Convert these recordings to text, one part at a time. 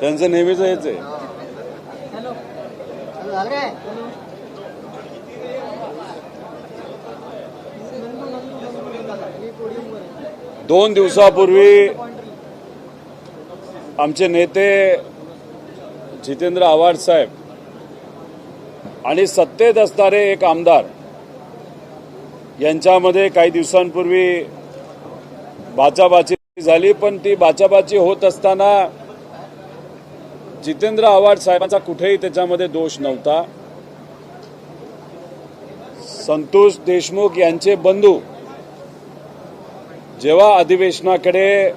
त्यांचं नेहमीच हेच आहे. दोन दिवसापूर्वी आमचे नेते जितेंद्र आव्हाड साहेब आणि सत्तेत असणारे एक आमदार यांच्यामध्ये काही दिवसांपूर्वी बाचाबाची झाली पण ती बाचाबाची होत असताना जितेंद्र आव्हाड साहेबांचा कुठेही त्याच्यामध्ये दोष नव्हता. संतोष देशमुख यांचे बंधू जेव्हा अधिवेशनाकडे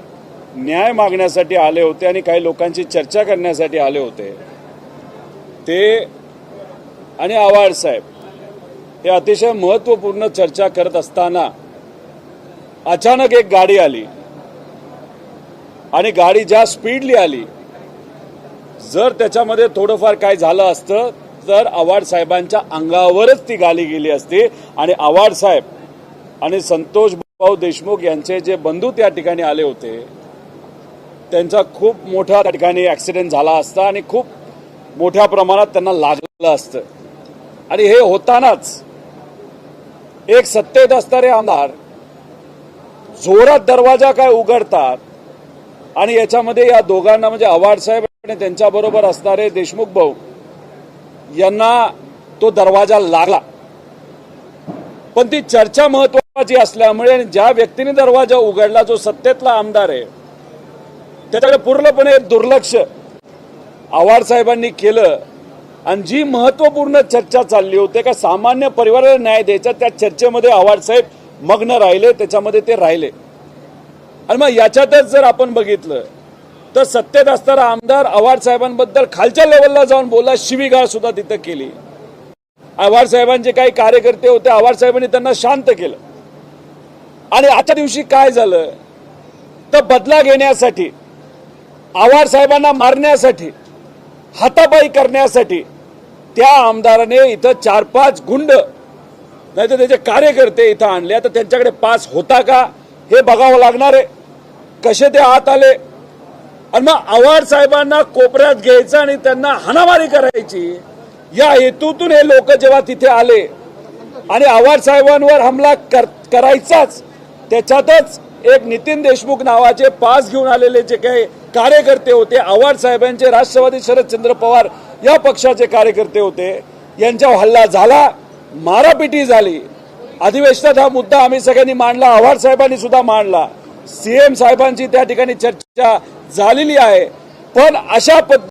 न्याय मागण्यासाठी आले होते आणि काही लोकांची चर्चा करण्यासाठी आले होते ते आणि आव्हाड साहेब हे अतिशय महत्त्वपूर्ण चर्चा करत असताना अचानक एक गाडी आली. आणि गाडी ज्या स्पीडली आली जर त्याच्यामध्ये थोडंफार काय झालं असतं तर आव्हाड साहेबांच्या अंगावरच ती गाली गेली असती. आणि आव्हाड साहेब आणि संतोष भाऊ देशमुख यांचे जे बंधू त्या ठिकाणी आले होते त्यांचा खूप मोठ्या त्या ठिकाणी ऍक्सिडेंट झाला असता आणि खूप मोठ्या प्रमाणात त्यांना लागलं असतं. आणि हे होतानाच एक सत्तेत असणारे आमदार जोरात दरवाजा काय उघडतात आणि याच्यामध्ये या दोघांना म्हणजे आव्हाड साहेब आणि त्यांच्याबरोबर असणारे देशमुख भाऊ यांना तो दरवाजा लागला. पण ती चर्चा महत्वाची असल्यामुळे आणि ज्या व्यक्तीने दरवाजा उघडला जो सत्तेतला आमदार आहे त्याच्याकडे पूर्णपणे दुर्लक्ष आव्हाड साहेबांनी केलं. आणि जी महत्त्वपूर्ण चर्चा चालली होती का सामान्य परिवाराला न्याय द्यायचा त्या चर्चेमध्ये आव्हाड साहेब मग्न राहिले त्याच्यामध्ये ते राहिले. आणि मग याच्यातच जर आपण बघितलं तर सत्तेत असताना आमदार आव्हाड साहेबांबद्दल खालच्या लेवलला जाऊन बोलला शिवीगाळ सुद्धा तिथं केली. आव्हाड साहेबांचे काही कार्यकर्ते होते आव्हाड साहेबांनी त्यांना शांत केलं. आणि आजच्या दिवशी काय झालं तर बदला घेण्यासाठी आव्हाड साहेबांना मारण्यासाठी हातापाई करण्यासाठी त्या आमदाराने इथं चार पाच गुंड नाही तर त्याचे कार्यकर्ते इथं आणले. तर त्यांच्याकडे पास होता का हे बघावं लागणार आहे. कसे ते आत आले? आणि मग आव्हाड साहेबांना कोपऱ्यात घ्यायचं आणि त्यांना हाणामारी करायची या हेतूतून हे लोक जेव्हा तिथे आले आणि आव्हाड साहेबांवर हमला कर, करायचाच त्याच्यातच एक नितीन देशमुख नावाचे पास घेऊन आलेले जे काही कार्यकर्ते होते आव्हाड साहेबांचे राष्ट्रवादी शरदचंद्र पवार या पक्षाचे कार्यकर्ते होते यांच्यावर हल्ला झाला मारापिटी झाली. अधिवेशनात हा मुद्दा आम्ही सगळ्यांनी मांडला आव्हाड साहेबांनी सुद्धा मांडला. सीएम साहेबांची त्या ठिकाणी चर्चा झालेली आहे. पण अशा पद्धती